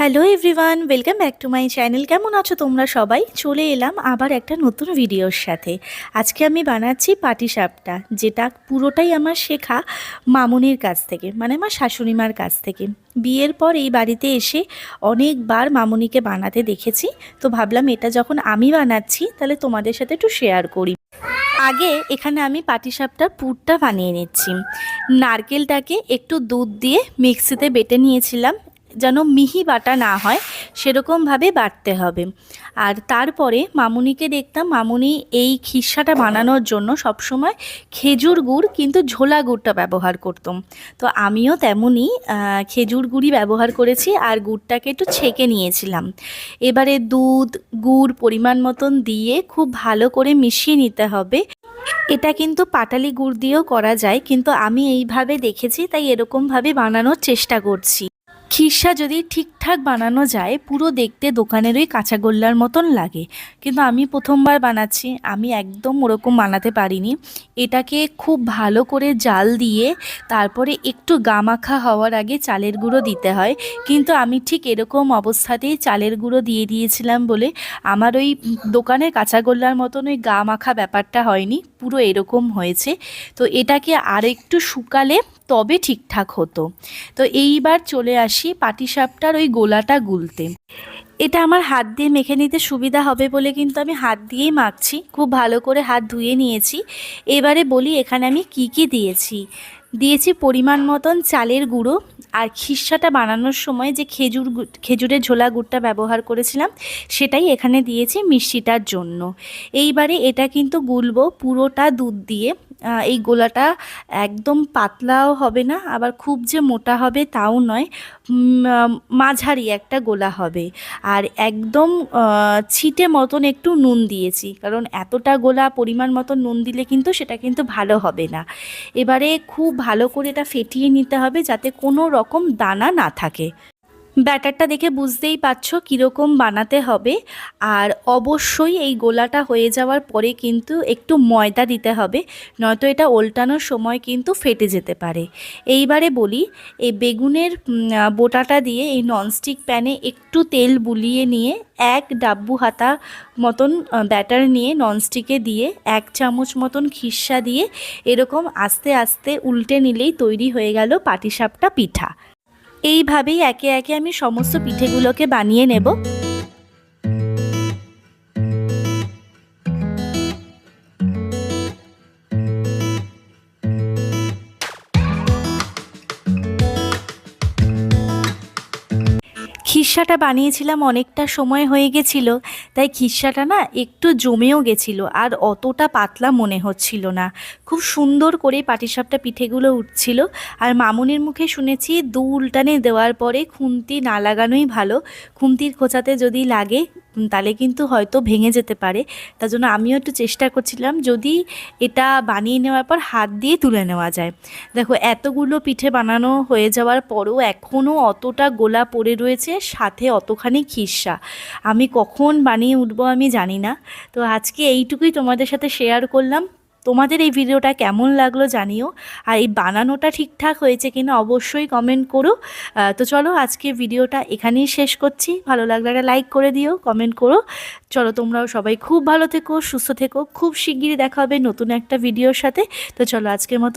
Hello everyone welcome back to my channel কেমন আছো তোমরা সবাই? চলে এলাম আবার একটা নতুন ভিডিওর সাথে। আজকে আমি বানাচ্ছি পাটিসাপটা যেটা পুরোটাই আমার শেখা মামুনির কাছ থেকে মানে আমার শাশুড়ি মার কাছ থেকে। বিয়ের পর এই বাড়িতে এসে অনেকবার মামুনিকে বানাতে দেখেছি। তো ভাবলাম এটা যখন আমি বানাচ্ছি, তাহলে তোমাদের সাথে একটু শেয়ার করি। আগে এখানে আমি পাটিসাপটার পুরটা বানিয়ে নিচ্ছি। নারকেলটাকে একটু দুধ দিয়ে মিক্সিতে বেটে নিয়েছিলাম। যেন মিহি বাটা না হয় সেরকমভাবে বাটতে হবে। আর তারপরে মামুনিকে দেখতাম, মামুনি এই খিসাটা বানানোর জন্য সবসময় খেজুর গুড় কিন্তু ঝোলা গুড়টা ব্যবহার করতাম তো আমিও তেমনই খেজুর গুড়ই ব্যবহার করেছি আর গুড়টাকে একটু ছেঁকে নিয়েছিলাম। এবারে দুধ, গুড় পরিমাণ মতন দিয়ে খুব ভালো করে মিশিয়ে নিতে হবে। এটা কিন্তু পাটালি গুড় দিয়েও করা যায়, কিন্তু আমি এইভাবে দেখেছি, তাই এরকমভাবে বানানোর চেষ্টা করছি। খিরসা যদি ঠিকঠাক বানানো যায়, পুরো দেখতে দোকানের ওই কাঁচাগোল্লার মতন লাগে। কিন্তু আমি প্রথমবার বানাচ্ছি, আমি একদম ওরকম বানাতে পারিনি। এটাকে খুব ভালো করে জাল দিয়ে, তারপরে একটু গামাখা হওয়ার আগে চালের গুঁড়ো দিতে হয়। কিন্তু আমি ঠিক এরকম অবস্থাতেই চালের গুঁড়ো দিয়ে দিয়েছিলাম বলে আমার ওই দোকানের কাঁচাগোল্লার মতন ওই গা মাখা ব্যাপারটা হয়নি, পুরো এরকম হয়েছে। তো এটাকে আর একটু শুকালে তবে ঠিকঠাক হতো। তো এইবার চলে আসি পাটিসাপটার ওই গোলাটা গুলতে। এটা আমার হাত দিয়ে মেখে নিতে সুবিধা হবে বলে কিন্তু আমি হাত দিয়েই মাখছি। খুব ভালো করে হাত ধুয়ে নিয়েছি। এবারে বলি এখানে আমি কি কি দিয়েছি। দিয়েছি পরিমাণ মতন চালের গুঁড়ো আর খিসাটা বানানোর সময় যে খেজুর খেজুরের ঝোলা গুড়টা ব্যবহার করেছিলাম, সেটাই এখানে দিয়েছি মিষ্টিটার জন্য। এইবারে এটা কিন্তু গুলবো পুরোটা দুধ দিয়ে। এই গোলাটা একদম পাতলাও হবে না, আবার খুব যে মোটা হবে তাও নয় মাঝারি একটা গোলা হবে। আর একদম ছিটে মতন একটু নুন দিয়েছি, কারণ এতটা গোলা পরিমাণ মতন নুন দিলে কিন্তু সেটা কিন্তু ভালো হবে না। এবারে খুব ভালো করে এটা ফেটিয়ে নিতে হবে যাতে কোনো রকম দানা না থাকে। ব্যাটারটা দেখে বুঝতেই পারছ কীরকম বানাতে হবে। আর অবশ্যই এই গোলাটা হয়ে যাওয়ার পরে কিন্তু একটু ময়দা দিতে হবে, নয়তো এটা ওল্টানোর সময় কিন্তু ফেটে যেতে পারে। এইবারে বলি, এই বেগুনের বোটাটা দিয়ে এই ননস্টিক প্যানে একটু তেল বুলিয়ে নিয়ে এক ডাব্বু হাতা মতন ব্যাটার নিয়ে ননস্টিকে দিয়ে এক চামচ মতন খিসা দিয়ে এরকম আস্তে আস্তে উল্টে নিলেই তৈরি হয়ে গেল পাটিসাপটা পিঠা। এইভাবেই একে একে আমি সমস্ত পিঠেগুলোকে বানিয়ে নেব। খিসাটা বানিয়েছিলাম, অনেকটা সময় হয়ে গেছিল, তাই খিসাটা না একটু জমেও গেছিল, আর অতটা পাতলা মনে হচ্ছিল না। খুব সুন্দর করে পাটিসাপটা পিঠেগুলো উঠছিল, আর মামুনের মুখে শুনেছি দু উল্টানে দেওয়ার পরে খুন্তি না লাগানোই ভালো, খুন্তির খোঁচাতে যদি লাগে তাহলে কিন্তু হয়তো ভেঙে যেতে পারে। তার জন্য আমিও একটু চেষ্টা করছিলাম যদি এটা বানিয়ে নেওয়ার পর হাত দিয়ে তুলে নেওয়া যায়। দেখো, এতগুলো পিঠে বানানো হয়ে যাওয়ার পরও এখনও অতটা গোলা পড়ে রয়েছে, সাথে অতখানি খিসা। আমি কখন বানিয়ে উঠবো আমি জানি না। তো আজকে এইটুকুই তোমাদের সাথে শেয়ার করলাম। তোমাদের এই ভিডিওটা কেমন লাগল জানিও, আর এই বানানোটা ঠিকঠাক হয়েছে কিনা অবশ্যই কমেন্ট করো। তো চলো আজকে ভিডিওটা এখানেই শেষ করছি। ভালো লাগলে একটা লাইক করে দিও কমেন্ট করো। চলো তোমরাও সবাই খুব ভালো থেকো, সুস্থ থেকো। খুব শিগগিরই দেখা হবে নতুন একটা ভিডিওর সাথে। তো চলো আজকের মতো